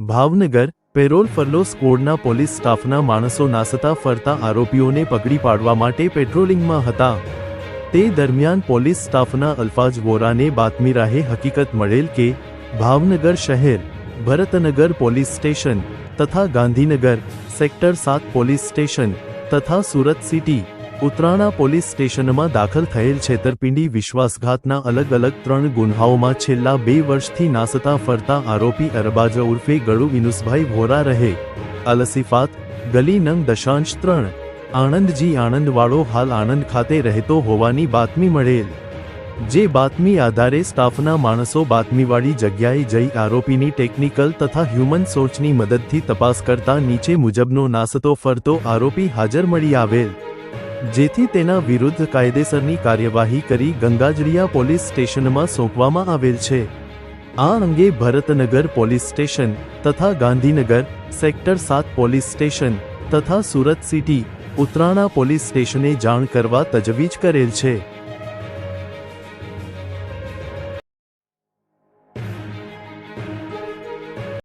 Bhavnagar, parole furlough સ્કોડના police સ્ટાફના માણસો નાસતા ફરતા આરોપીઓને પકડી પાડવા માટે પેટ્રોલિંગમાં હતા. તે દરમિયાન પોલીસ સ્ટાફના અલ્ફાજ વોરાને બાતમી રાહે હકીકત મળેલ કે, ભાવનગર શહેર, ભરતનગર પોલીસ સ્ટેશન તથા ગાંધીનગર સેક્ટર સાત પોલીસ સ્ટેશન તથા સુરત સિટી ઉત્રાણા પોલીસ સ્ટેશનમાં દાખલ થયેલ છેતરપિંડી વિશ્વાસઘાતના અલગ અલગ ત્રણ ગુન્હાઓમાં છેલ્લા બે વર્ષથી નાસતા ફરતા આરોપી અરબાજા ઉર્ફે ગળુ વિનુસભાઈ ભોરા રહે. અલસીફાત, ગલી નંગ દશાંશ ત્રણ. આણંદજી આણંદવાળો હાલ આણંદ ખાતે રહેતો હોવાની બાતમી મળેલ. જે બાતમી આધારે સ્ટાફના માણસો બાતમીવાળી જગ્યાએ જઈ આરોપીની ટેકનિકલ તથા હ્યુમન સોચની મદદથી તપાસ કરતા નીચે મુજબનો નાસતો ફરતો આરોપી હાજર મળી આવેલ. જેથી તેના વિરુદ્ધ કાયદેસરની કાર્યવાહી કરી ગંગાજળિયા પોલીસ સ્ટેશનમાં સોંપવામાં આવેલ છે. આ અંગે ભરતનગર પોલીસ સ્ટેશન તથા ગાંધીનગર સેક્ટર સાત પોલીસ સ્ટેશન તથા સુરત સિટી ઉત્તરાણા પોલીસ સ્ટેશને જાણ કરવા તજવીજ કરેલ છે.